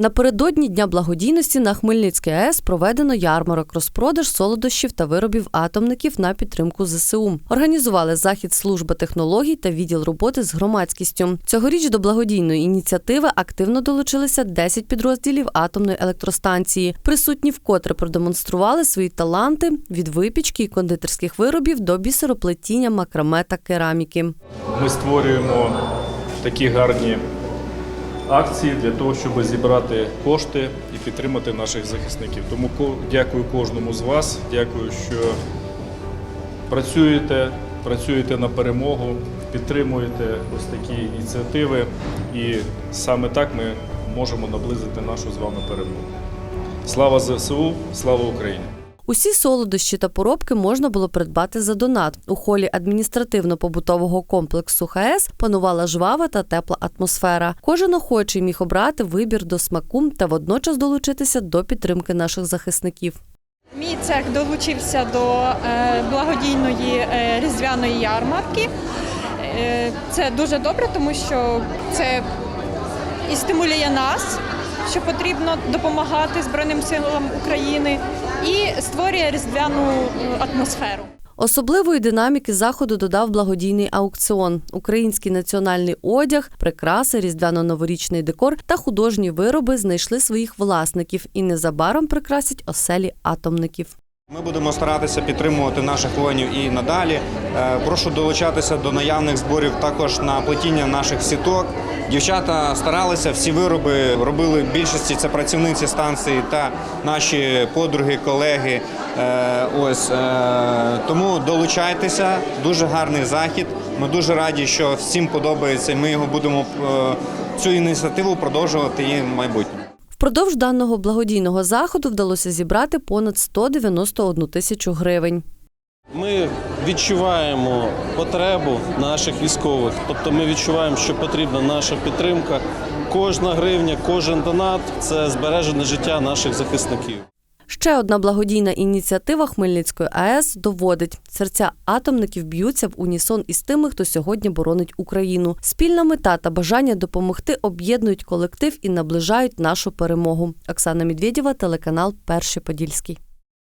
Напередодні Дня благодійності на Хмельницькій АЕС проведено ярмарок розпродаж солодощів та виробів атомників на підтримку ЗСУ. Організували захід служби технологій та відділ роботи з громадськістю. Цьогоріч до благодійної ініціативи активно долучилися 10 підрозділів атомної електростанції. Присутні вкотре продемонстрували свої таланти від випічки і кондитерських виробів до бісероплетіння, макраме та кераміки. Ми створюємо такі гарні акції для того, щоб зібрати кошти і підтримати наших захисників. Тому дякую кожному з вас. Дякую, що працюєте, працюєте на перемогу, підтримуєте ось такі ініціативи. І саме так ми можемо наблизити нашу з вами перемогу. Слава ЗСУ, слава Україні! Усі солодощі та поробки можна було придбати за донат. У холі адміністративно-побутового комплексу ХАЕС панувала жвава та тепла атмосфера. Кожен охочий міг обрати вибір до смаку та водночас долучитися до підтримки наших захисників. Мій цех долучився до е, благодійної е, різдвяної ярмарки. Е, Це дуже добре, тому що це і стимулює нас, що потрібно допомагати Збройним силам України, і створює різдвяну е, атмосферу. Особливої динаміки заходу додав благодійний аукціон. Український національний одяг, прикраси, різдвяно-новорічний декор та художні вироби знайшли своїх власників і незабаром прикрасять оселі атомників. Ми будемо старатися підтримувати наших воїнів і надалі. Е, Прошу долучатися до наявних зборів також на плетіння наших сіток. Дівчата старалися, всі вироби робили більшості це працівниці станції та наші подруги, колеги. Е, Ось е, тому долучайтеся. Дуже гарний захід. Ми дуже раді, що всім подобається. Ми його будемо цю ініціативу продовжувати і в майбутньому. Впродовж даного благодійного заходу вдалося зібрати понад 191 тисячу гривень. Ми відчуваємо потребу наших військових, тобто ми відчуваємо, що потрібна наша підтримка. Кожна гривня, кожен донат це збережене життя наших захисників. Ще одна благодійна ініціатива Хмельницької АЕС доводить, серця атомників б'ються в унісон із тими, хто сьогодні боронить Україну. Спільна мета та бажання допомогти об'єднують колектив і наближають нашу перемогу. Оксана Медведєва, телеканал Перший Подільський.